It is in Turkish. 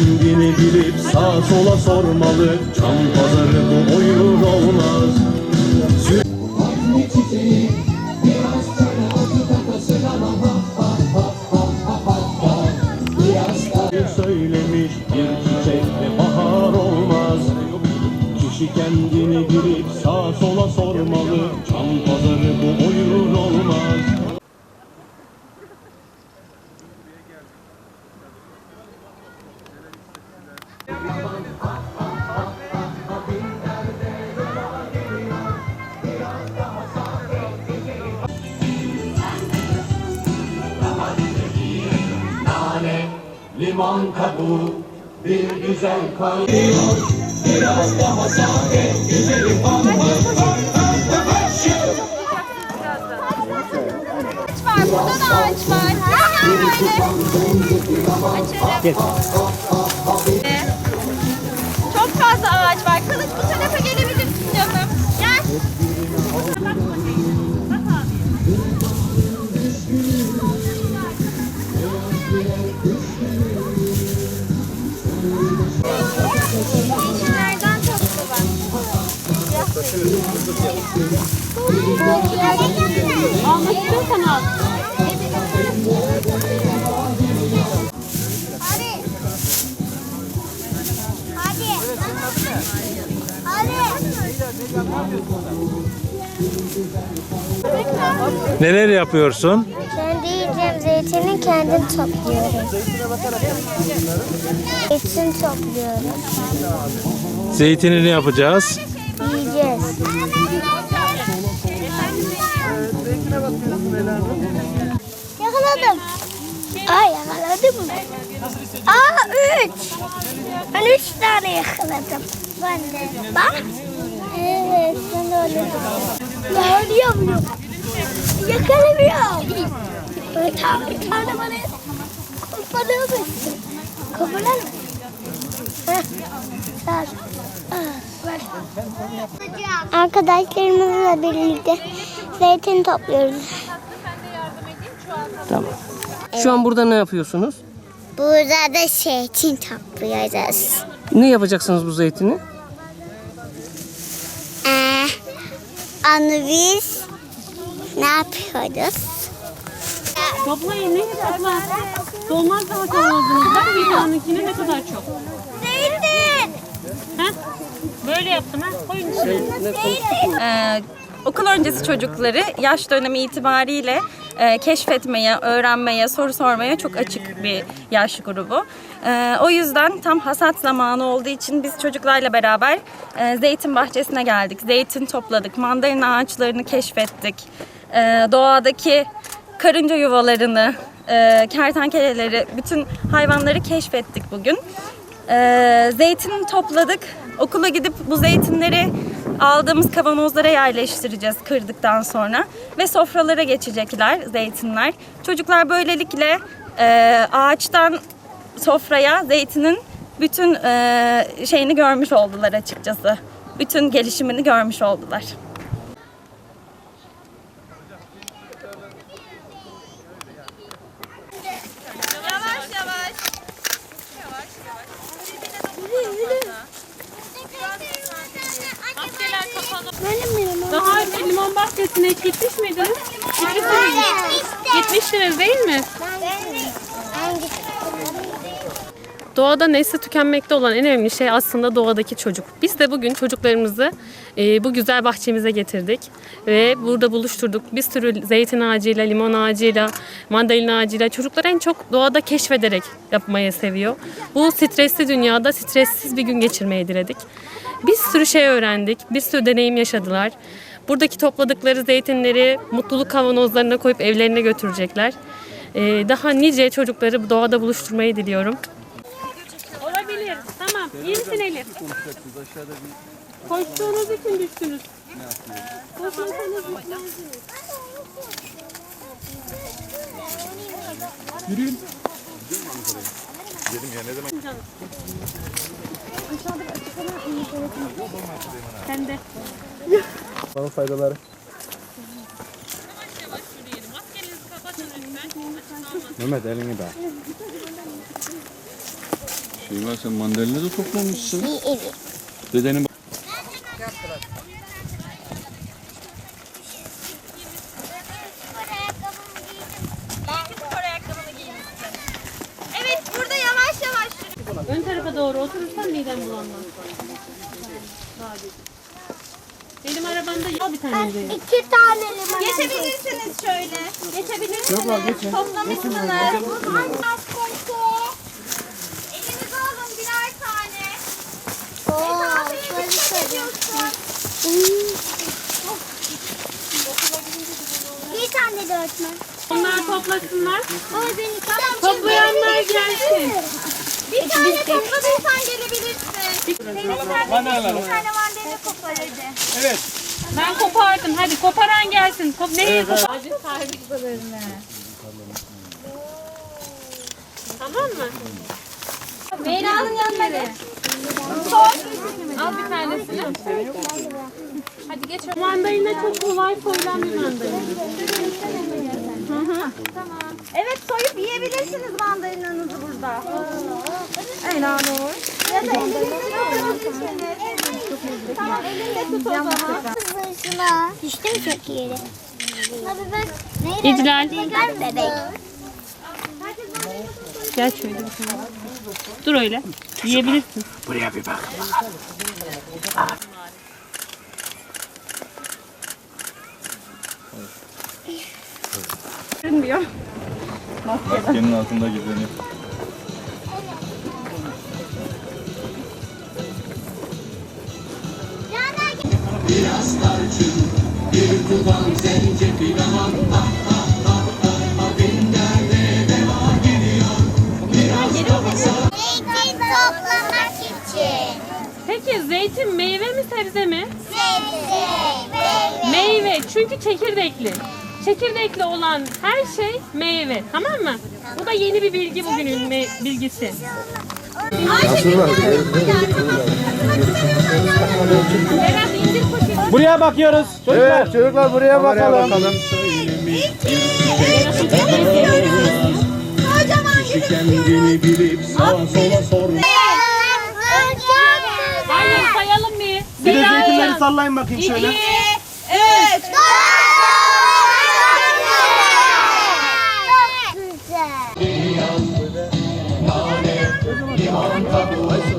kendini bilip sağa sola sormalı. Can pazarı bu oyun olmaz. Söylemiş bir çiçekle bahar olmaz. Kişi kendini bilip sağa sola sormalı. Can Limon kabuğu bir güzel kaynıyor Biraz daha sade güzelim Ağaç var, burada da ağaç var. Gel Çok fazla ağaç var. Kılıç bu tarafa gelebilirsin canım. Gel. Almak istiyorsan al. Hadi. Hadi. Hadi. Neler yapıyorsun? Kendi yiyeceğim zeytini kendim topluyorum. Zeytin topluyorum. Zeytinini yapacağız. Mı? Aa üç. Ben üç tane yakaladım. Ben de. Bak. Evet ben de öyle. Yakalayamıyorum. Yakalamıyorum. Tane, bir tane bana mı? Heh. Ver. Ah, ver. Arkadaşlarımızla birlikte zeytin topluyoruz. Tamam. Şu an burada ne yapıyorsunuz? Burada da zeytin topluyoruz. Ne yapacaksınız bu zeytini? Ee, onu biz ne yapıyoruz? Toplayın ne topla. Dolmaz daha kavanozunuzda bir tanekine ne kadar çok. Zeytin! Heh. Böyle yaptım ha. Koyun içine. Ee, okul öncesi çocukları yaş dönemi itibariyle e, keşfetmeye, öğrenmeye, soru sormaya çok açık bir yaş grubu. Ee, o yüzden tam hasat zamanı olduğu için biz çocuklarla beraber e, zeytin bahçesine geldik. Zeytin topladık, mandalina ağaçlarını keşfettik. Ee, doğadaki karınca yuvalarını, e, kertenkeleleri, bütün hayvanları keşfettik bugün. Ee, zeytin topladık. Okula gidip bu zeytinleri aldığımız kavanozlara yerleştireceğiz kırdıktan sonra. Ve sofralara geçecekler zeytinler. Çocuklar böylelikle e, ağaçtan sofraya zeytinin bütün e, şeyini görmüş oldular açıkçası. Bütün gelişimini görmüş oldular. Yavaş yavaş. Maskeler kapalı. Benim benim. Daha önce hiç gitmiş miydiniz? Gitmişsiniz. Gitmiştiniz değil mi? Doğada nesli tükenmekte olan en önemli şey aslında doğadaki çocuk. Biz de bugün çocuklarımızı e, bu güzel bahçemize getirdik ve burada buluşturduk. Bir sürü zeytin ağacıyla, limon ağacıyla, mandalina ağacıyla çocuklar en çok doğada keşfederek yapmayı seviyor. Bu stresli dünyada stressiz bir gün geçirmeyi diledik. Bir sürü şey öğrendik, bir sürü deneyim yaşadılar. Buradaki topladıkları zeytinleri mutluluk kavanozlarına koyup evlerine götürecekler. E, daha nice çocukları doğada buluşturmayı diliyorum. Olabilir. Tamam. İyi misin Elif? Koştuğunuz için düştünüz. Koşmasanız düşmezsiniz. Sen de. Bana faydaları. Mehmet elini be. Şeyma sen mandalina da toplamışsın. Evet. Dedenin. Evet burada yavaş yavaş. Ön tarafa doğru oturursan midem bulanmaz. Benim arabamda ya bir tane de. İki tane. Geçebilirsiniz şöyle. Geçebilirsiniz. Toplamışsınız. Elinize alın birer tane. Mesafeyi dikkat ediyorsun. Bir tane de öğretmen. Onlar toplasınlar. Ama ben iki tane Toplayanlar gelsin. Bir tane topladıysan gelebilirsin. Senin sen bir tane mandalina kopar hadi. Ben kopardım. Hadi koparan gelsin. Kop nereye kopar? Tamam mı? Meyra'nın yanına gel. Al bir tanesini. Hadi geç. Mandalina çok kolay soyulan bir mandalina. Evet soyup yiyebilirsiniz mandalinanızı burada. Helal olur. Ya da tutabilirsiniz. Tamam elinde tut o zaman. Şuna. Düştü mü çok yeri? Abi ben neyle? İclal. Gel bebek. Gel şöyle bir tane. Dur öyle. Yiyebilirsin. maskenin altında gizleniyor. Zeytin toplamak için. Peki zeytin meyve mi sebze mi? Zeytin. Meyve. Çünkü çekirdekli. Çekirdekli olan her şey meyve. Tamam mı? Bu da yeni bir bilgi bugünün bilgisi. Berat indir poşeti. Buraya bakıyoruz. Çocuklar. Evet çocuklar buraya bakalım. bakalım. Kendini bilip sağa sola sorma. Hayır sayalım mı? Bir de zeytinleri sallayın bakayım şöyle. İki, üç, Çok güzel.